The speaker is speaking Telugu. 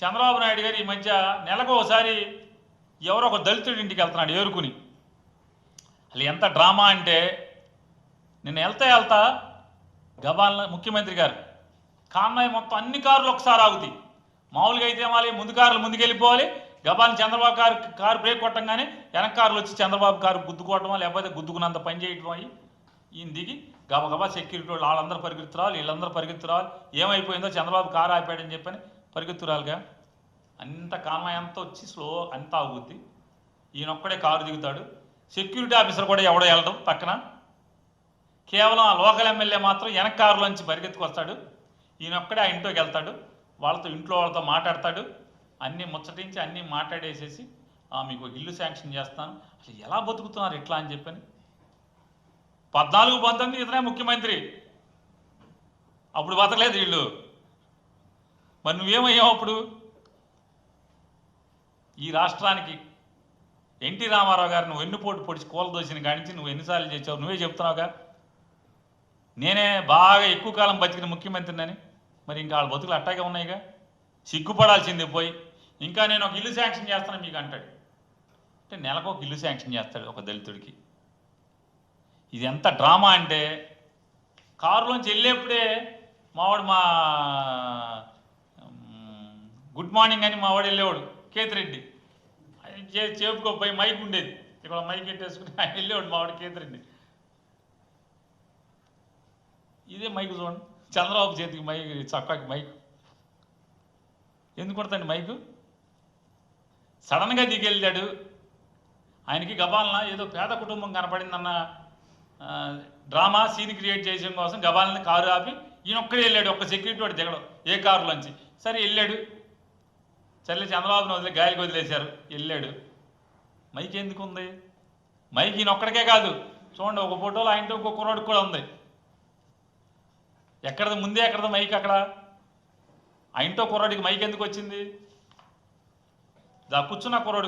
చంద్రబాబు నాయుడు గారు ఈ మధ్య నెలకు ఒకసారి ఎవరో ఒక దళితుడి ఇంటికి వెళ్తున్నాడు ఏరుకుని. అసలు ఎంత డ్రామా అంటే నేను వెళ్తా వెళ్తా గబాల్ ముఖ్యమంత్రి గారు కాన్నాయి మొత్తం అన్ని కార్లు ఒకసారి ఆగుతాయి. మామూలుగా అయితే మళ్ళీ ముందు కార్లు ముందుకెళ్ళిపోవాలి. గబాల్ని చంద్రబాబు కారు కారు బ్రేక్ కొట్టంగానే వెనక కార్లు వచ్చి చంద్రబాబు కారు గుద్దుకోవటమో లేకపోతే గుద్దుకున్నంత పని చేయటం అయ్యి ఈయన దిగి గబగబా సెక్యూరిటీ వాళ్ళు వాళ్ళందరూ పరిగెత్తురావాలి వీళ్ళందరూ పరిగెత్తురావాలి. ఏమైపోయిందో చంద్రబాబు కారు ఆపాడని చెప్పని పరిగెత్తురాలిగా అంత కాన్వాయ్ వచ్చి స్లో అంతా ఆగుద్ది. ఈయన ఒక్కడే కారు దిగుతాడు. సెక్యూరిటీ ఆఫీసర్ కూడా ఎవడో వెళ్ళడం పక్కన. కేవలం ఆ లోకల్ ఎమ్మెల్యే మాత్రం వెనక కారులోంచి పరిగెత్తుకొస్తాడు. ఈయన ఒక్కడే ఆ ఇంట్లోకి వెళ్తాడు. వాళ్ళతో ఇంట్లో వాళ్ళతో మాట్లాడతాడు. అన్నీ ముచ్చటించి అన్నీ మాట్లాడేసేసి మీకు ఒక ఇల్లు శాంక్షన్ చేస్తాను. అసలు ఎలా బతుకుతున్నారు ఇట్లా అని చెప్పని. పద్నాలుగు పంతొమ్మిది ఇతనే ముఖ్యమంత్రి. అప్పుడు బతకలేదు వీళ్ళు. మరి నువ్వేమయ్యావు అప్పుడు? ఈ రాష్ట్రానికి ఎన్టీ రామారావు గారు నువ్వు ఎన్నుపోటు పొడిచి కూలదోసిన కానించి నువ్వు ఎన్నిసార్లు చేసావు నువ్వే చెప్తున్నావుగా? నేనే బాగా ఎక్కువ కాలం బతికిన ముఖ్యమంత్రినని. మరి ఇంకా వాళ్ళ బతుకులు అట్టాగే ఉన్నాయిగా? సిగ్గుపడాల్సిందే పోయి. ఇంకా నేను ఒక ఇల్లు శాంక్షన్ చేస్తాను మీకు అంటాడు. అంటే నెలకు ఒక ఇల్లు శాంక్షన్ చేస్తాడు ఒక దళితుడికి. ఇది ఎంత డ్రామా అంటే కారులోంచి వెళ్ళేప్పుడే మావాడు మా గుడ్ మార్నింగ్ అని మావాడు వెళ్ళేవాడు కేతిరెడ్డి. ఆయన చే- చేపుకో పోయి మైక్ ఉండేది. ఇక్కడ మైక్ ఎట్టేసుకుని ఆయన వెళ్ళేవాడు మావాడు కేతిరెడ్డి. ఇదే మైక్ చూడండి. చంద్రబాబు చేతికి మైక్ చక్కకి మైక్. ఎందుకు కొడతాండి మైకు? సడన్గా దిగెళ్ళాడు. ఆయనకి గబాలన ఏదో పేద కుటుంబం కనపడిందన్న డ్రామా సీన్ క్రియేట్ చేయడం కోసం గబాలని కారు ఆపి ఈయన ఒక్కడే వెళ్ళాడు. ఒక్క సెక్యూరిటీ వాడు దిగడం. ఏ కారులోంచి? సరే వెళ్ళాడు. చల్లి చంద్రబాబుని వదిలే గాలికి వదిలేశారు. వెళ్ళాడు. మైక్ ఎందుకు ఉంది మైక్ ఈయన ఒక్కడికే కాదు. చూడండి ఒక ఫోటోలో ఆయనతో ఇంకో కుర్రాడికి కూడా ఉంది. ఎక్కడది? ముందే ఎక్కడది మైక్ అక్కడ? ఆయనతో కుర్రాడికి మైక్ ఎందుకు వచ్చింది? దా కూర్చున్న కుర్రాడికి